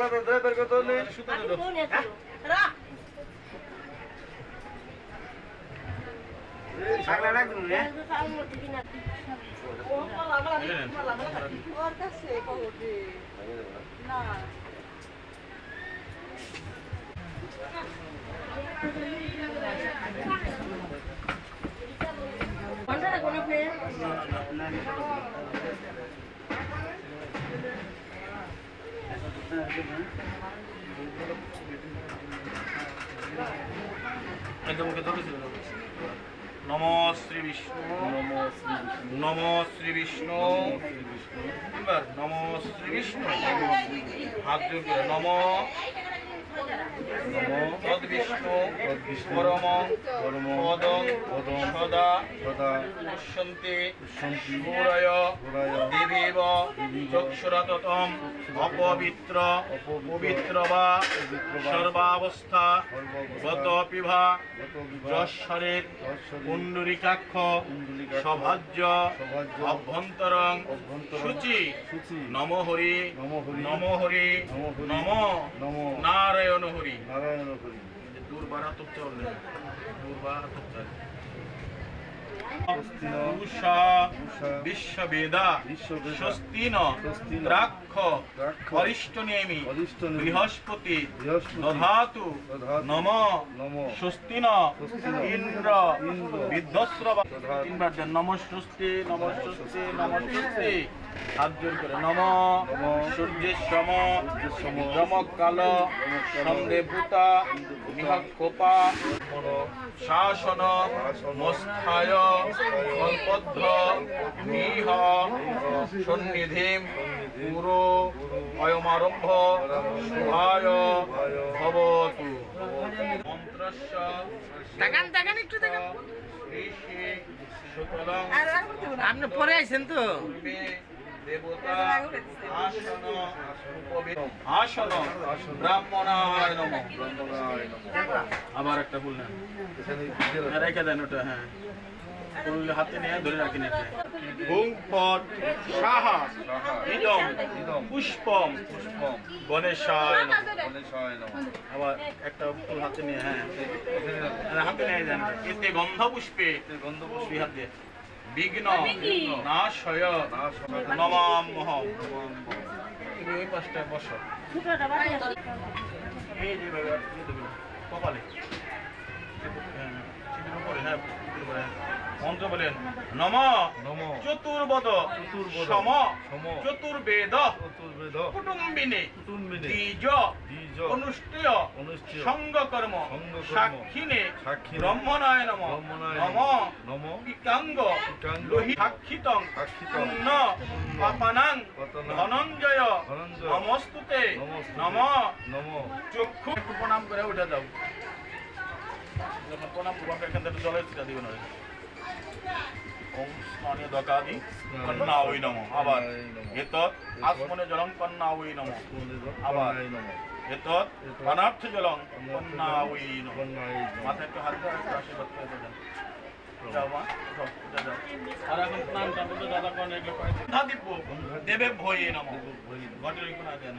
পাগলা তো ধরে বের করতে হলে নম শ্রী বিষ্ণু। নম শ্রী বিষ্ণু। এবার নম শ্রী বিষ্ণু। হাত জোর করে। নম। বিষ্ণু পরম পদং সদা দেবীব চক্ষুরতম অপবিত্র পবিত্র বা সর্বাবস্থা গত পিভা যশ্বরের কুণ্ডরিকাক্ষ সভাজ্য অভ্যন্তরং শুচি নম হরি নম হরি নম নারায়ণ হরি। দুর্বারাতক চলবে দুর্বারাতক চলে উষা বিশ্ববেদা বিশ্ববেদা, স্বস্তিন দ্রাক্ষ দ্রাক্ষ, অরিষ্ট নেমি অরিষ্টনেমি, বৃহস্পতি দধাতু নম স্বস্তিন ইন্দ্র বিধ্বস্রব তিনবার নম স্বস্তি নম স্বস্তি নম স্বস্তি। হাত জোর করে নম নম, সূর্যেশ্বম সূর্যেশ্বম, যমকাল সন্দেভূতা নিহক্ষোপা শাসন মস্থায় কল্পদ্র নিহ সন্নিধিম পুরো অয়মারম্ভ শুভায় ভবতু। মন্ত্রস্য একটু না। আপনি পরে আইছেন তো? পূর্বে দেবতা আসন আসন ব্রাহ্মণায় নম। আবার একটা নেন। হ্যাঁ, রেখে দেন ওটা হ্যাঁ। হাতে নিয়ে ধরে রাখেন এটা সাহা ইদম পুষ্পম গণেশায় আবার একটা ফুল হাতে নিয়ে হ্যাঁ। হাতে নিয়ে যান। এতে গন্ধ পুষ্পে দুই হাতে বিঘ্ন নাশয় বাড়ি আছে এই যে বাবা, এই বিনা, কপালে হ্যাঁ, সিঁদুর উপরে, হ্যাঁ, সিঁদুর উপরে, হ্যাঁ। মন্ত্র বলেন। নম। নম। চতুর্বদ। সম। চতুর্বেদ। চতুর্বেদ। কুটুম্বিনী। কুটুম্বিনী, দ্বিজ। দ্বিজ, অনুষ্ঠেয়। অনুষ্ঠেয়, সঙ্গকর্ম। সাক্ষিনে ব্রহ্মণায় নম। নম। নম, পিকাঙ্গ লোহি সাক্ষিতং। সাক্ষিতং, পুণ্য। পাপানাং। ধনঞ্জয়। ধনঞ্জয়, নমস্তুতে। নম। নম। চক্ষু। প্রণাম করে উঠে যাও। প্রণাম করব এখান থেকে জলের দিবেন ওম স্নানীয় দকাদি কন্যা ওই নম আবার এতৎ আসমনে জলং কন্যা ওই নম আবার অনার্থ কন্যা ওই নম একটু হাত একটু আশীর্বাদ করে দেবেন দেবে ভয়ে নম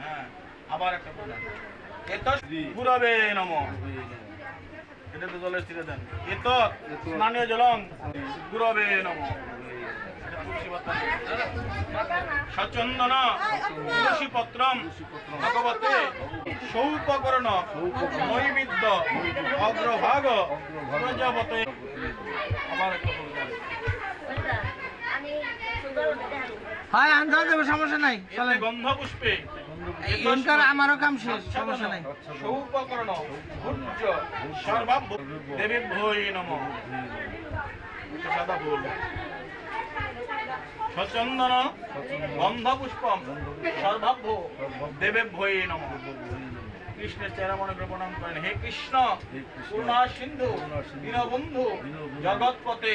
হ্যাঁ আবার একটা এত গুরবে নম এটা তো জলের ছিঁড়ে দেন। এত স্নানীয় জলং। গুরবে নম। এটা তুলসী পাতা। সচন্দন তুলসী পত্রম ভগবতে সৌপকরণ নৈবিদ্য অগ্রভাগ প্রজাপতে। আবার একটা বলবেন ওইটা আমি সুন্দর দেখা হয় আনতে দেবো সমস্যা নাই। গন্ধ পুষ্পে এনকার আমারও কাম শেষ সমস্যা নাই সৌপকর্ণ ভূর্য সর্বাভ দেবী ভৈ নম সাদা ফুল সচন্দন সর্বাভ্য দেবে ভৈ নম কৃষ্ণের চেহারা মনে করে প্রণাম করেন। হে কৃষ্ণ করুণা সিন্ধু দীনবন্ধু জগৎপতে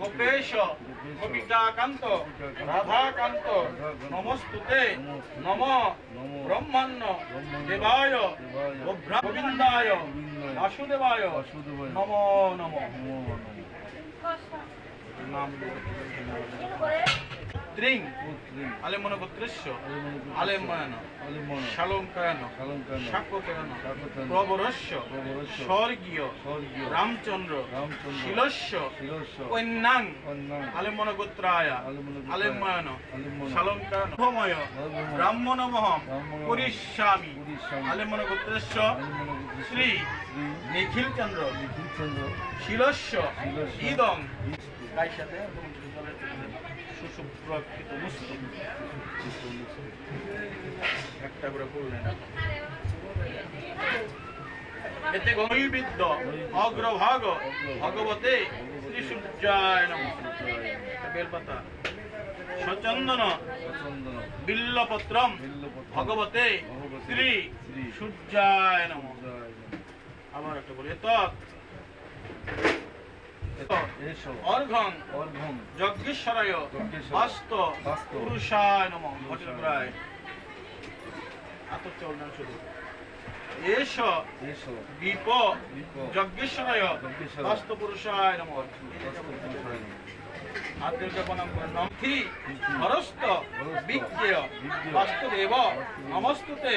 গোপেশ গোপিকাকান্ত রাধাকান্ত নমস্তুতে নম ব্রহ্মাণ্য দেবায় গোবিন্দায় বাসুদেবায় নম নম নাম। পুত্রিং আলেমন গোত্রেশ্য আলেময়ন শালঙ্কায়ন শাক্যকায়ন প্রবরস্য স্বর্গীয় রামচন্দ্র শিলস্য কন্যাং আলেমন গোত্রায় আলেময়ন শালঙ্কায়ন ভময় ব্রাহ্মণমহম পুরীস্বামী, আলেমন গোত্রেশ্য শ্রী নিখিল চন্দ্র শিলস্য ইদং। গায়ের সাথে মুসলিম। একটা করে পড়লেন এতে গণবিদ্য অগ্রভাগ ভগবতে শ্রী সূর্যায় নম বেলপাতা সচন্দন বিল্লপত্রম ভগবতে শ্রী শ্রী সূর্যায় নম। আবার একটা বলি তৎ অর্ঘং অর্ঘম যজ্ঞেশ্বরায় বাস্ত পুরুষায় নম শুধু। এস যজ্ঞেশ্বরায়, বাস্ত পুরুষায় নম। হস্তপুরুষায় নমঃ। আদ্যকে প্রণাম করে নমথি হরস্ত বিজ্ঞেয় বাস্তুদেব নমস্তুতে।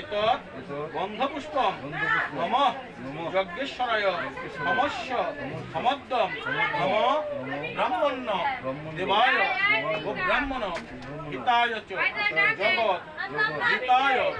এতৎ গন্ধপুষ্পম। নম যজ্ঞেশ্বরায়। নমস্য। সমদ্দম নম ব্রাহ্মণ্য। দেবায় ব্রাহ্মণ। হিতায় চ। জগৎ, হিতায়